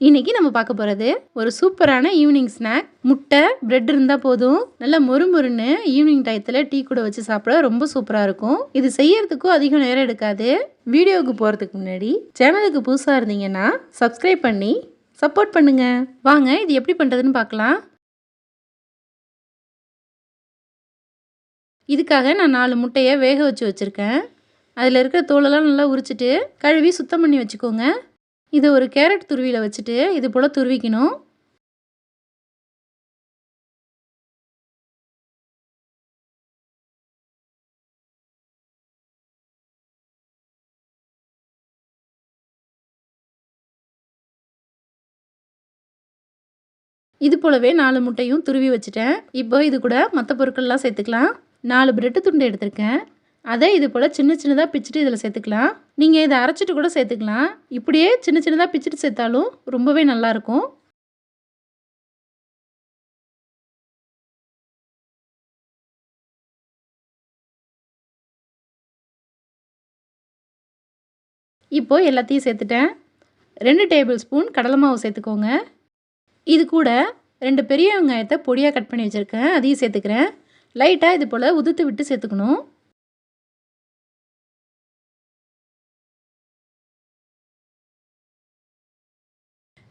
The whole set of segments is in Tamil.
இன்னைக்கு நம்ம பார்க்க போகிறது ஒரு சூப்பரான ஈவினிங் ஸ்நாக். முட்டை பிரெட் இருந்தால் போதும். நல்லா மொறு மொறுன்னு ஈவினிங் டயத்தில் டீ கூட வச்சு சாப்பிட ரொம்ப சூப்பராக இருக்கும். இது செய்யறதுக்கும் அதிகம் நேரம் எடுக்காது. வீடியோவுக்கு போகிறதுக்கு முன்னாடி சேனலுக்கு புதுசாக இருந்தீங்கன்னா சப்ஸ்கிரைப் பண்ணி சப்போர்ட் பண்ணுங்க. வாங்க இது எப்படி பண்ணுறதுன்னு பார்க்கலாம். இதுக்காக நான் நாலு முட்டையை வேக வச்சு வச்சுருக்கேன். அதில் இருக்கிற தோலெல்லாம் நல்லா உரிச்சிட்டு கழுவி சுத்தம் பண்ணி வச்சுக்கோங்க. இதை ஒரு கேரட் துருவியில் வச்சுட்டு இது போல் துருவிக்கணும். இது போலவே நாலு முட்டையும் துருவி வச்சுட்டேன். இப்போ இது கூட மற்ற பொருட்கள்லாம் சேர்த்துக்கலாம். நாலு பிரெட்டு துண்டு எடுத்திருக்கேன். அதை இது போல் சின்ன சின்னதாக பிச்சுட்டு இதில் சேர்த்துக்கலாம். நீங்கள் இதை அரைச்சிட்டு கூட சேர்த்துக்கலாம். இப்படியே சின்ன சின்னதாக பிச்சுட்டு சேர்த்தாலும் ரொம்பவே நல்லாயிருக்கும் இப்போ எல்லாத்தையும் சேர்த்துட்டேன். ரெண்டு டேபிள் ஸ்பூன் கடலை மாவு சேர்த்துக்கோங்க. இது கூட ரெண்டு பெரிய வெங்காயத்தை பொடியாக கட் பண்ணி வச்சுருக்கேன். அதையும் சேர்த்துக்கிறேன். லைட்டாக இது போல் உதுத்து விட்டு சேர்த்துக்கணும்.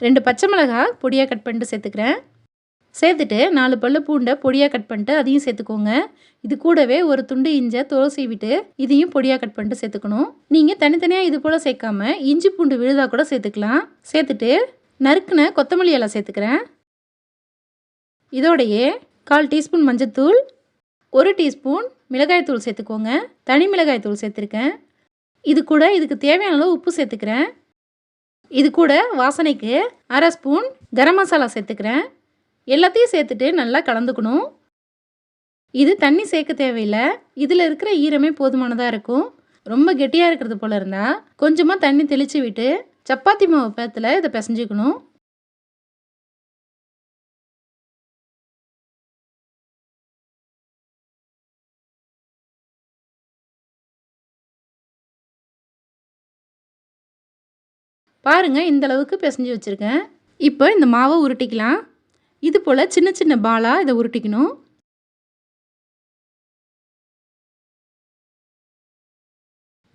ரெண்டு பச்சை மிளகாய் பொடியாக கட் பண்ணிட்டு சேர்த்துக்கிறேன். சேர்த்துட்டு நாலு பல்லு பூண்டை பொடியாக கட் பண்ணிட்டு அதையும் சேர்த்துக்கோங்க. இது கூடவே ஒரு துண்டு இஞ்சை துளசி சீவிட்டு இதையும் பொடியாக கட் பண்ணிட்டு சேர்த்துக்கணும். நீங்கள் தனித்தனியாக இது போல் சேர்க்காம இஞ்சி பூண்டு விழுதாக கூட சேர்த்துக்கலாம். சேர்த்துட்டு நறுக்குன கொத்தமல்லி எல்லாம் சேர்த்துக்கிறேன். இதோடையே கால் டீஸ்பூன் மஞ்சத்தூள் ஒரு டீஸ்பூன் மிளகாய்த்தூள் சேர்த்துக்கோங்க. தனி மிளகாய்த்தூள் சேர்த்துருக்கேன். இது கூட இதுக்கு தேவையான அளவு உப்பு சேர்த்துக்கிறேன். இது கூட வாசனைக்கு அரை ஸ்பூன் கரம் மசாலா சேர்த்துக்கிறேன். எல்லாத்தையும் சேர்த்துட்டு நல்லா கலந்துக்கணும். இது தண்ணி சேர்க்க தேவையில்லை. இதில் இருக்கிற ஈரமே போதுமானதாக இருக்கும். ரொம்ப கெட்டியாக இருக்கிறது போல் இருந்தால் கொஞ்சமாக தண்ணி தெளித்து விட்டு சப்பாத்தி மாவு பேத்தில் இதை பிசைஞ்சிக்கணும். பாருங்கள் இந்தளவுக்கு பிசைஞ்சு வச்சுருக்கேன். இப்போ இந்த மாவை உருட்டிக்கலாம். இது போல் சின்ன சின்ன பாலாக இதை உருட்டிக்கணும்.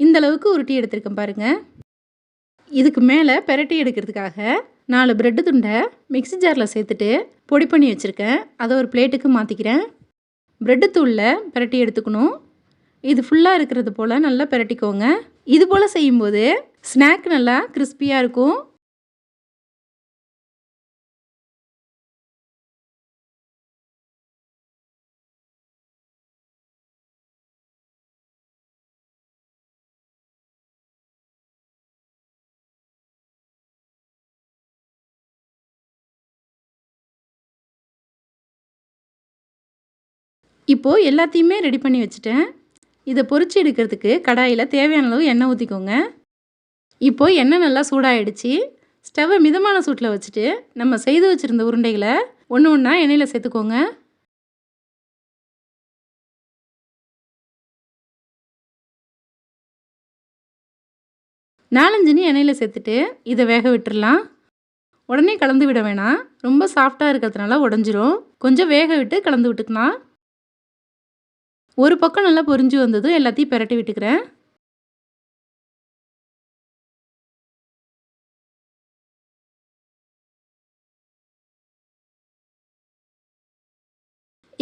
இந்த அளவுக்கு உருட்டி எடுத்திருக்கேன் பாருங்கள் இதுக்கு மேலே பெரட்டி எடுக்கிறதுக்காக நாலு ப்ரெட்டு துண்டை மிக்சி ஜாரில் சேர்த்துட்டு பொடி பண்ணி வச்சுருக்கேன். அதை ஒரு பிளேட்டுக்கு மாற்றிக்கிறேன் ப்ரெட்டு தூளில் பெரட்டி எடுத்துக்கணும். இது ஃபுல்லாக இருக்கிறது போல் நல்லா பெரட்டிக்கோங்க. இது போல் செய்யும்போது ஸ்நாக் நல்லா கிறிஸ்பியாக இருக்கும். இப்போது எல்லாத்தையுமே ரெடி பண்ணி வச்சுட்டேன். இதை பொறிச்சு எடுக்கிறதுக்கு கடாயில் தேவையான அளவு எண்ணெய் ஊற்றிக்கோங்க இப்போது எண்ணெய் நல்லா சூடாகிடுச்சு ஸ்டவ்வை மிதமான சூட்டில் வச்சுட்டு நம்ம செய்து வச்சுருந்த உருண்டைகளை ஒன்று ஒன்றா எண்ணெயில் சேர்த்துக்கோங்க. நாலஞ்சுன்னு எண்ணெயில் சேர்த்துட்டு இதை வேக விட்டுடலாம் உடனே கலந்து விட வேணாம். ரொம்ப சாஃப்டாக இருக்கிறதுனால உடஞ்சிரும். கொஞ்சம் வேக விட்டு கலந்து விட்டுக்கலாம். ஒரு பக்கம் நல்லா பொரிஞ்சு வந்ததும் எல்லாத்தையும் பெரட்டி விட்டுக்கிறேன்.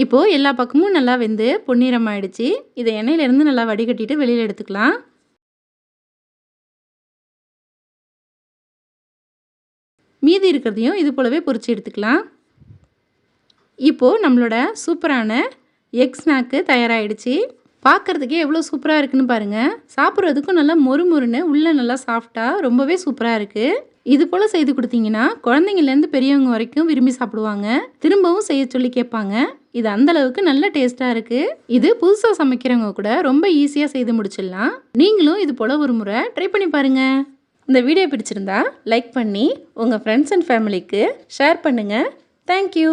இப்போது எல்லா பக்கமும் நல்லா வெந்து பொன்னிறம் ஆயிடுச்சு இதை எண்ணெயிலேருந்து நல்லா வடிகட்டிட்டு வெளியில் எடுத்துக்கலாம். மீதி இருக்கிறதையும் இது போலவே பொறிச்சு எடுத்துக்கலாம். இப்போது நம்மளோட சூப்பரான எக் ஸ்நாக்கு தயாராகிடுச்சு பார்க்குறதுக்கே எவ்வளோ சூப்பராக இருக்குன்னு பாருங்கள் சாப்பிட்றதுக்கும் நல்லா மொறு மொறுன்னு உள்ளே நல்லா சாஃப்டாக ரொம்பவே சூப்பராக இருக்குது இது போல் செய்து கொடுத்தீங்கன்னா குழந்தைங்கள்லேருந்து பெரியவங்க வரைக்கும் விரும்பி சாப்பிடுவாங்க. திரும்பவும் செய்ய சொல்லி கேட்பாங்க. இது அந்த அளவுக்கு நல்ல டேஸ்ட்டாக இருக்குது இது புதுசாக சமைக்கிறவங்க கூட ரொம்ப ஈஸியாக செய்து முடிச்சிடலாம். நீங்களும் இது போல் ஒரு முறை ட்ரை பண்ணி பாருங்கள் இந்த வீடியோ பிடிச்சிருந்தா லைக் பண்ணி உங்கள் ஃப்ரெண்ட்ஸ் அண்ட் ஃபேமிலிக்கு ஷேர் பண்ணுங்கள் தேங்க்யூ